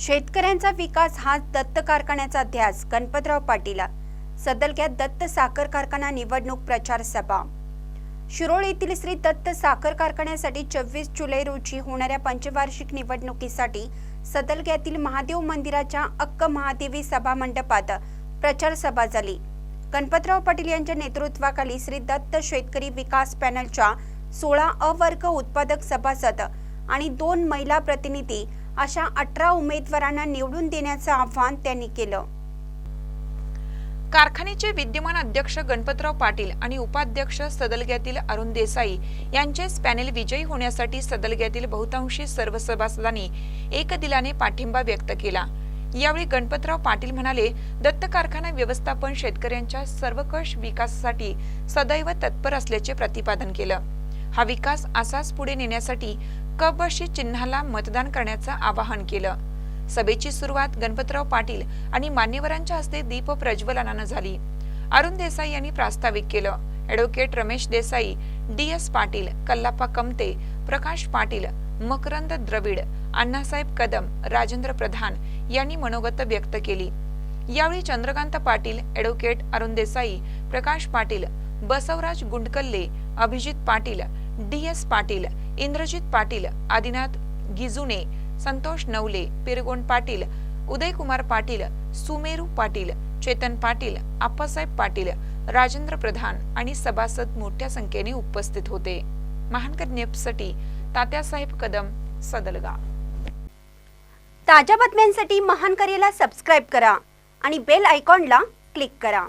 शेतकऱ्यांचा विकास हा दत्त कारखान्याचा ध्यास गणपतराव पाटील. सदलग्यात दत्त साखर कारखाना निवडणूक प्रचार सभा. शिरोळ येथील श्री दत्त साखर कारखान्यासाठी चोवीस जुलै रोजी होणाऱ्या पंचवार्षिक निवडणुकीसाठी सदलग्यातील महादेव मंदिराच्या अक्क महादेवी सभा मंडपात प्रचार सभा झाली. गणपतराव पाटील यांच्या नेतृत्वाखाली श्री दत्त शेतकरी विकास पॅनलच्या सोळा अवर्ग उत्पादक सभासद आणि दोन महिला प्रतिनिधी अशा अठरा उमेदवारांना निवडून देण्याचं आवाहन त्यांनी केलं. कारखान्याचे विद्यमान अध्यक्ष गणपतराव पाटील आणि उपाध्यक्ष सदलग्यातील अरुण देसाई यांचेच पॅनेल विजयी होण्यासाठी सदलग्यातील बहुतांशी सर्व सभासदांनी एकदिलाने पाठिंबा व्यक्त केला. यावेळी गणपतराव पाटील म्हणाले दत्त कारखाना व्यवस्थापन शेतकऱ्यांच्या सर्वकष विकासासाठी सदैव तत्पर असल्याचे प्रतिपादन केलं. हा विकास असाच पुढे नेण्यासाठी कबशी चिन्हाला मतदान करण्याचं आवाहन केलं. सभेची सुरुवात गणपतराव पाटील आणि मान्यवरांच्या हस्ते दीप प्रज्वलनानं झाली. अरुण देसाई यांनी प्रास्ताविक केलं. Advocate Ramesh Desai D S Patil Kallappa Kamate Prakash Patil Makarand Dravid Annasaheb Kadam Rajendra Pradhan यांनी मनोगत व्यक्त केली. यावेळी Chandrakant Patil advocate Arun Desai Prakash Patil Basavraj Gundkalle Abhijit Patil D S Patil Indrajit Patil Adinath Gijune Santosh Navale Pirgond Patil Udaykumar Patil Sumeru Patil Chetan Patil Appasaheb Patil Rajendra Pradhan आणि सभासद मोठ्या संख्येने उपस्थित होते. महानकर न्यूजसाठी तात्यासाहेब कदम सदलगा. ताज्या बातम्यांसाठी महान करेला सबस्क्राईब करा आणि बेल आयकॉनला क्लिक करा.